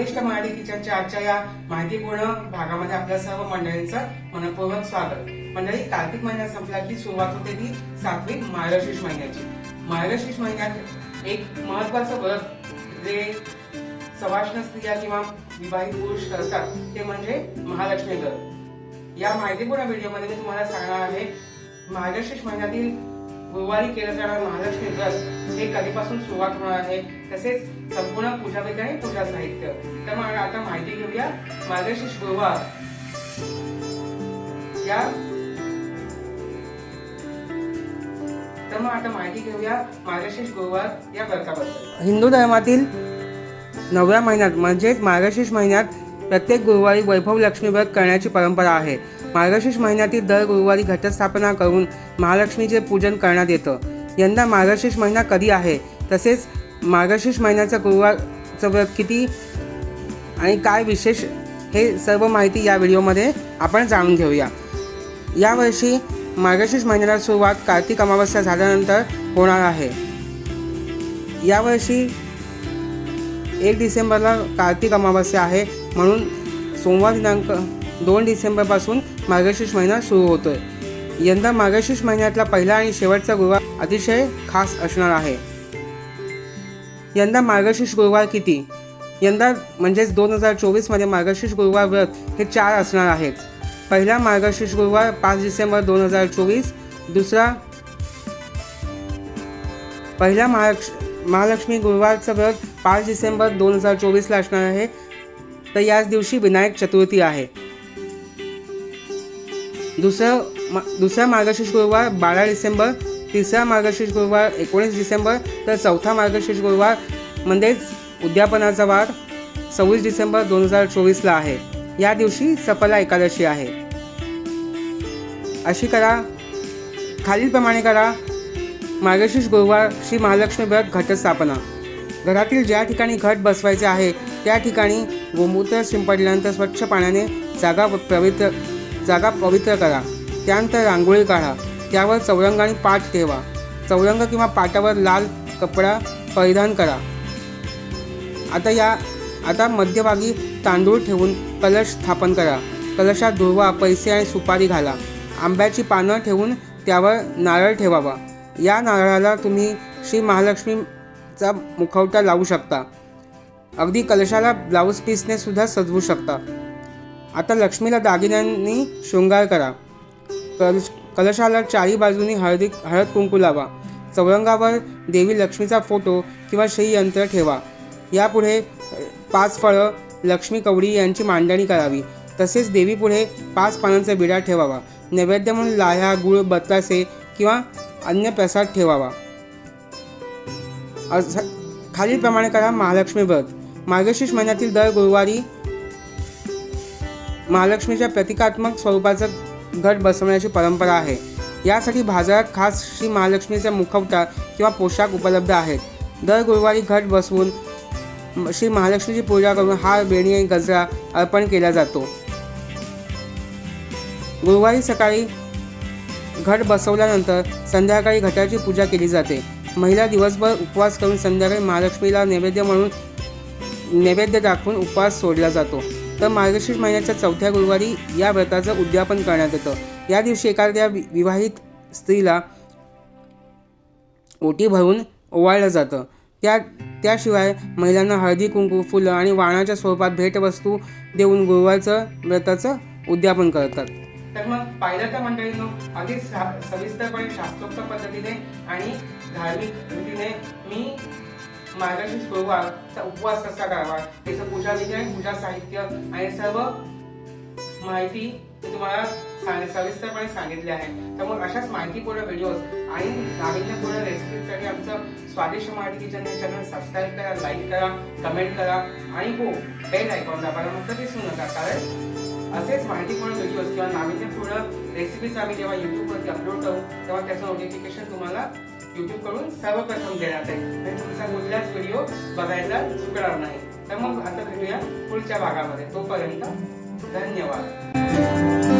स्वादिष्ट मराठी किचनच्या आजच्या या माहितीपूर्ण भागामध्ये आपल्या सर्व मंडळींचं मनपूर्वक स्वागत. मंडळी कार्तिक महिन्यात संपला की सुरुवात होते ती सात्विक मार्गशीर्ष महिन्याची. मार्गशीर्ष महिन्यात एक महत्वाचं व्रत जे सवाष्ण स्त्रिया किंवा विवाहित पुरुष करतात ते म्हणजे महालक्ष्मी व्रत. या माहितीपूर्ण व्हिडिओमध्ये मी तुम्हाला सांगणार आहे मार्गशीर्ष महिन्यातील गुरुवारी केलं जाणार महालक्ष्मी व्रत हे कधीपासून सुरुवात होणार आहे? तसेच संपूर्ण पूजापैकी विधी आणि पूजा साहित्य. तर मग आता माहिती घेऊया मार्गशीर्ष गुरुवार. या. तर मग आता माहिती घेऊया मार्गशीर्ष गुरुवार या व्रताबद्दल. हिंदू धर्मातील नवव्या महिन्यात म्हणजेच मार्गशीर्ष महिन्यात प्रत्येक गुरुवारी वैभव लक्ष्मी व्रत करण्याची परंपरा आहे. मार्गशीर्ष महिन्यातील दर गुरुवारी घटस्थापना करून महालक्ष्मीचे पूजन करण्यात येतं. यंदा मार्गशीर्ष महिना कधी आहे? तसेच मार्गशीर्ष महिन्याचा गुरुवारचं व्रत किती? आणि काय विशेष? हे सर्व माहिती या व्हिडिओमध्ये आपण जाणून घेऊया. यावर्षी मार्गशीर्ष महिन्याला सुरुवात कार्तिक अमावस्या झाल्यानंतर होणार आहे. यावर्षी एक डिसेंबरला कार्तिक अमावस्या आहे म्हणून सोमवार दिनांक दोन डिसेंबरपासून मार्गशीर्ष महिना सुरू होतोय. यंदा मार्गशीर्ष महिन्यातला पहिला आणि शेवटचा गुरुवार अतिशय खास असणार आहे. यंदा मार्गशीर्ष गुरुवार किती? यंदा म्हणजेच दोन हजार चोवीसमध्ये मार्गशीर्ष गुरुवार व्रत हे चार असणार आहेत. पहिला मार्गशीर्ष गुरुवार पाच डिसेंबर दोन हजार चोवीस दुसरा पहिला महालक्ष महालक्ष्मी गुरुवारचं व्रत पाच डिसेंबर दोन हजार चोवीसला असणार आहे. तर याच दिवशी विनायक चतुर्थी आहे. दुसरं मा दुसरा मार्गशीर्ष गुरुवार बारा डिसेंबर तिसरा मार्गशीर्ष गुरुवार एकोणीस डिसेंबर तर चौथा मार्गशीर्ष गुरुवार म्हणजेच उद्यापनाचा वार सव्वीस डिसेंबर दोन हजार चोवीसला आहे. या दिवशी सफला एकादशी आहे. अशी करा खालीलप्रमाणे करा मार्गशीर्ष गुरुवार श्री महालक्ष्मी व्रत घटस्थापना. घरातील ज्या ठिकाणी घट बसवायचे आहे त्या ठिकाणी गोमूत्र शिंपडल्यानंतर स्वच्छ पाण्याने जागा पवित्र जागा पवित्र करा. त्यानंतर रांगोळी काढा. त्यावर चौरंग आणि पाठ ठेवा. चौरंग किंवा पाटावर लाल कपडा परिधान करा. आता या आता मध्यभागी तांदूळ ठेवून कलश स्थापन करा. कलशात दुर्वा पैसे आणि सुपारी घाला. आंब्याची पानं ठेवून त्यावर नारळ ठेवावा. या नारळाला तुम्ही श्री महालक्ष्मीचा मुखवटा लावू शकता. अगदी कलशाला ब्लाऊज पीसने सुद्धा सजवू शकता. आता लक्ष्मीला दागिन्यांनी शृंगार करा. कलश कलशाला चारी बाजूनी हळदी हळद कुंकू लावा. चौरंगावर देवी लक्ष्मीचा फोटो किंवा श्रीयंत्र ठेवा. यापुढे पाच फळं लक्ष्मी कवडी यांची मांडणी करावी. तसेच देवीपुढे पाच पानांचा बिडा ठेवावा. नैवेद्य म्हणून लाह्या गुळ बतासे किंवा अन्य प्रसाद ठेवावा. असं खालीलप्रमाणे करा महालक्ष्मी व्रत. मार्गशीर्ष महिन्यातील दर गुरुवारी महालक्ष्मीच्या प्रतिकात्मक स्वरूपाचं घट बसवण्याची परंपरा आहे. यासाठी बाजारात खास श्री महालक्ष्मीचा मुखवटा किंवा पोशाख उपलब्ध आहेत. दर गुरुवारी घट बसवून श्री महालक्ष्मीची पूजा करून हार बेणी आणि गजरा अर्पण केला जातो. गुरुवारी सकाळी घट बसवल्यानंतर संध्याकाळी घटाची पूजा केली जाते. महिला दिवसभर उपवास करून संध्याकाळी महालक्ष्मीला नैवेद्य म्हणून नैवेद्य दाखवून उपवास सोडला जातो. तर मार्गशीर्ष महिन्याच्या चौथ्या गुरुवारी या व्रताचं उद्यापन करण्यात येतं. या दिवशी एखाद्या वि- विवाहित स्त्रीला ओटी भरून ओवाळलं जातं. त्या त्याशिवाय महिलांना हळदी कुंकू फुलं आणि वाणाच्या स्वरूपात भेटवस्तू देऊन गुरुवारचं व्रताचं उद्यापन करतात. तर मग पाहिलं तर मंडळीनो अगदी सविस्तरपणे शास्त्रोक्त पद्धतीने आणि धार्मिक रीतीने मी मार्गशीर्ष गुरुवारचा उपवास कसा करावा? त्याचं पूजा विज्ञान पूजा साहित्य आणि सर्व माहिती तुम्हाला सांग सविस्तरपणे सांगितले आहे. तर मग अशाच माहितीपूर्ण व्हिडिओज आणि नाविन्यपूर्ण रेसिपीसाठी आमचं स्वादिष्ट मराठी किचन हे चॅनल सबस्क्राईब करा लाईक करा कमेंट करा आणि हो बेल आयकॉन दाबायला मात्र विसरू नका. कारण असेच माहितीपूर्ण व्हिडिओज किंवा नाविन्यपूर्ण रेसिपीज आम्ही जेव्हा युट्यूबवरती अपलोड करू तेव्हा त्याचं नोटिफिकेशन तुम्हाला YouTube कडून सर्वप्रथम देण्यात येईल आणि म्हणजे तुमचा कुठलाच व्हिडिओ बघायला चुकणार नाही. तर मग आता भेटूया पुढच्या भागामध्ये. तोपर्यंत धन्यवाद.